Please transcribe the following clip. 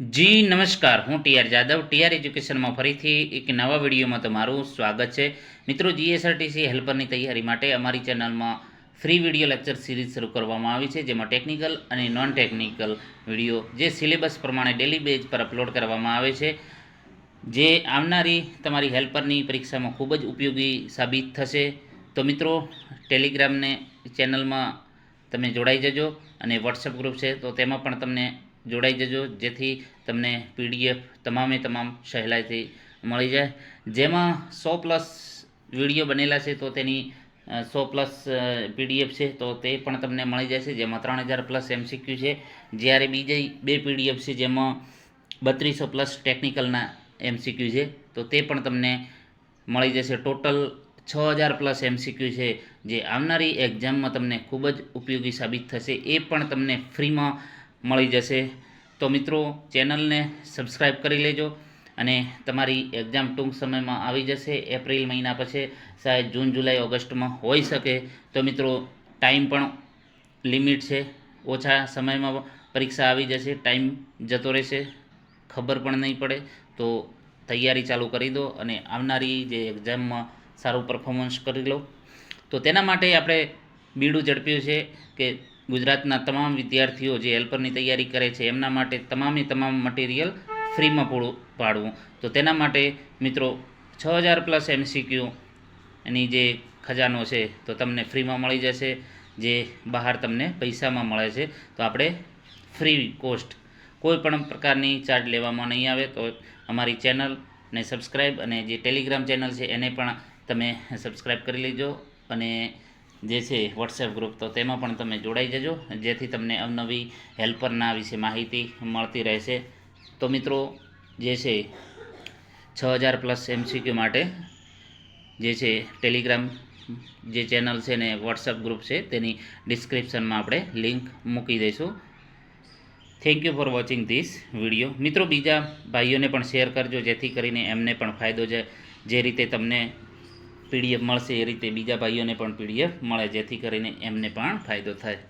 જી, નમસ્કાર. હું TR Jadav. TR એજ્યુકેશનમાં ફરીથી એક નવા વિડીયોમાં તમારું સ્વાગત છે. મિત્રો, જીએસઆરટીસી હેલ્પરની તૈયારી માટે અમારી ચેનલમાં ફ્રી વીડિયો લેક્ચર સિરીઝ શરૂ કરવામાં આવી છે, જેમાં ટેકનિકલ અને નોન ટેકનિકલ વીડિયો, જે સિલેબસ પ્રમાણે ડેલી બેઝ પર અપલોડ કરવામાં આવે છે. જે આવનારી તમારી હેલ્પરની પરીક્ષામાં ખૂબ જ ઉપયોગી સાબિત થશે. તો મિત્રો, ટેલિગ્રામને ચેનલમાં તમે જોડાઈ જજો અને વોટ્સઅપ ગ્રુપ છે, તો તેમાં પણ તમને જોડાઈ જજો. જેથી તમને પીડીએફ તમામે તમામ સહેલાઈથી મળી જાય. જેમાં સો પ્લસ વીડિયો બનેલા છે, તો તેની સો પ્લસ પીડીએફ છે, તો તે પણ તમને મળી જશે. જેમાં ત્રણ હજાર પ્લસ એમસીક્યુ છે. જ્યારે બીજી બે પીડીએફ છે, જેમાં બત્રીસો પ્લસ ટેકનિકલના એમસીક્યુ છે, તો તે પણ તમને મળી જશે. ટોટલ છ હજાર પ્લસ એમસીક્યુ છે, જે આવનારી એક્ઝામમાં તમને ખૂબ જ ઉપયોગી સાબિત થશે. એ પણ તમને ફ્રીમાં મળી જશે. તો મિત્રો, ચેનલને સબસ્ક્રાઈબ કરી લેજો અને તમારી એક્ઝામ ટૂંક સમયમાં આવી જશે. એપ્રિલ મહિના પછી શાયદ જૂન, જુલાઈ, ઓગસ્ટમાં હોઈ શકે. તો મિત્રો, ટાઈમ પણ લિમિટ છે. ઓછા સમયમાં પરીક્ષા આવી જશે. ટાઈમ જતો રહેશે. ખબર પણ નહીં પડે. તો તૈયારી ચાલુ કરી દો અને આવનારી જે એક્ઝામમાં સારું પરફોર્મન્સ કરી લો. તો તેના માટે આપણે બીડું ઝડપ્યું છે કે ગુજરાતના તમામ વિદ્યાર્થીઓ જે હેલ્પરની તૈયારી કરે છે, એમના માટે તમામે તમામ મટીરિયલ ફ્રીમાં પૂરું પાડવું. તો તેના માટે મિત્રો છ હજાર પ્લસ એમસીક્યુ એની જે ખજાનો છે, તો તમને ફ્રીમાં મળી જશે. જે બહાર તમને પૈસામાં મળે છે, તો આપણે ફ્રી કોસ્ટ કોઈ પણ પ્રકારની ચાર્જ લેવામાં નહીં આવે. તો અમારી ચેનલને સબસ્ક્રાઈબ અને જે ટેલિગ્રામ ચેનલ છે, એને પણ તમે સબસ્ક્રાઈબ કરી લેજો. અને જે છે વોટ્સએપ ગ્રુપ તો તેમાં પણ તમે જોડાઈ જજો. જેથી તમને અવનવી હેલ્પરના વિશે માહિતી મળતી રહેશે. તો મિત્રો, જે છે છ હજાર પ્લસ એમસીક્યુ માટે જે છે ટેલિગ્રામ જે ચેનલ છે ને વોટ્સએપ ગ્રુપ છે, તેની ડિસ્ક્રિપ્શનમાં આપણે લિંક મૂકી દઈશું. Thank you for watching this video મિત્રો, બીજા ભાઈઓને પણ શેર કરજો, જેથી કરીને એમને પણ ફાયદો છે જે રીતે તમને પીડીએફ મળશે એ રીતે બીજા ભાઈઓને પણ પીડીએફ મળે, જેથી કરીને એમને પણ ફાયદો થાય.